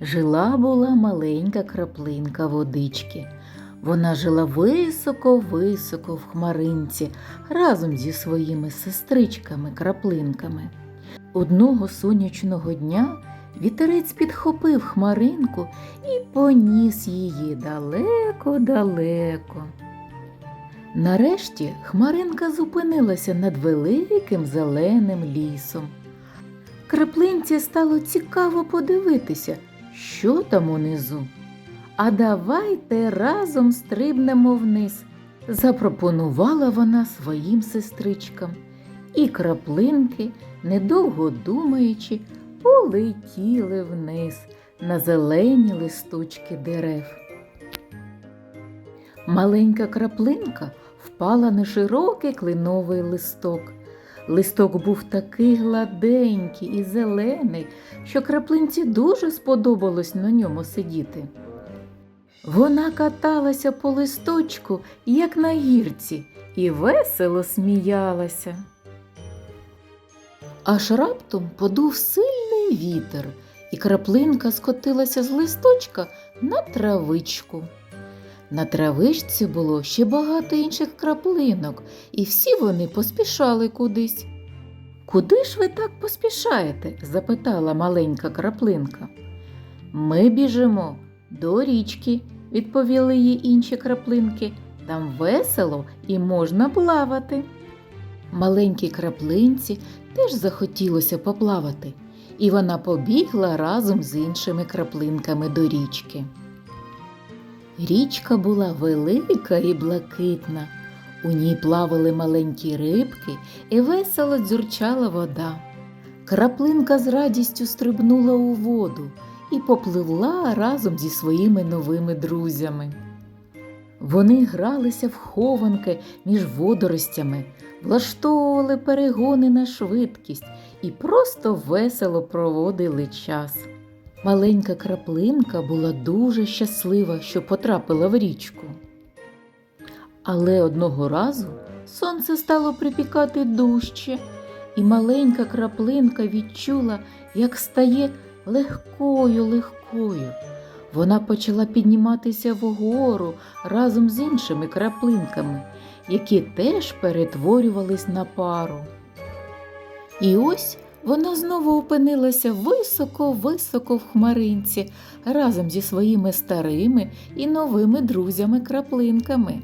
Жила була маленька краплинка водички. Вона жила високо-високо в хмаринці разом зі своїми сестричками-краплинками. Одного сонячного дня вітерець підхопив хмаринку і поніс її далеко-далеко. Нарешті хмаринка зупинилася над великим зеленим лісом. Краплинці стало цікаво подивитися, що там унизу. А давайте разом стрибнемо вниз, запропонувала вона своїм сестричкам. І краплинки, недовго думаючи, полетіли вниз на зелені листочки дерев. Маленька краплинка впала на широкий клиновий листок. Листок був такий гладенький і зелений, що краплинці дуже сподобалось на ньому сидіти. Вона каталася по листочку, як на гірці, і весело сміялася. Аж раптом подув сильний вітер, і краплинка скотилася з листочка на травичку. На травичці було ще багато інших краплинок, і всі вони поспішали кудись. Куди ж ви так поспішаєте? запитала маленька краплинка. Ми біжимо до річки, відповіли їй інші краплинки. Там весело і можна плавати. Маленькій краплинці теж захотілося поплавати, і вона побігла разом з іншими краплинками до річки. Річка була велика і блакитна. У ній плавали маленькі рибки і весело дзюрчала вода. Краплинка з радістю стрибнула у воду і попливла разом зі своїми новими друзями. Вони гралися в хованки між водоростями, влаштовували перегони на швидкість і просто весело проводили час. Маленька краплинка була дуже щаслива, що потрапила в річку. Але одного разу сонце стало припікати дужче, і маленька краплинка відчула, як стає легкою легкою. Вона почала підніматися вгору разом з іншими краплинками, які теж перетворювались на пару. І ось вона знову опинилася високо-високо в хмаринці разом зі своїми старими і новими друзями-краплинками.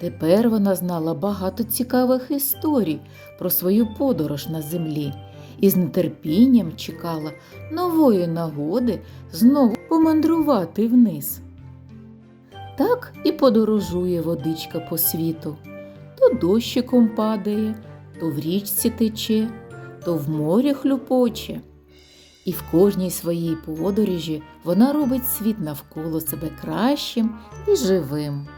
Тепер вона знала багато цікавих історій про свою подорож на землі і з нетерпінням чекала нової нагоди знову помандрувати вниз. Так і подорожує водичка по світу. То дощиком падає, то в річці тече, то в морі хлюпоче. І в кожній своїй подорожі вона робить світ навколо себе кращим і живим.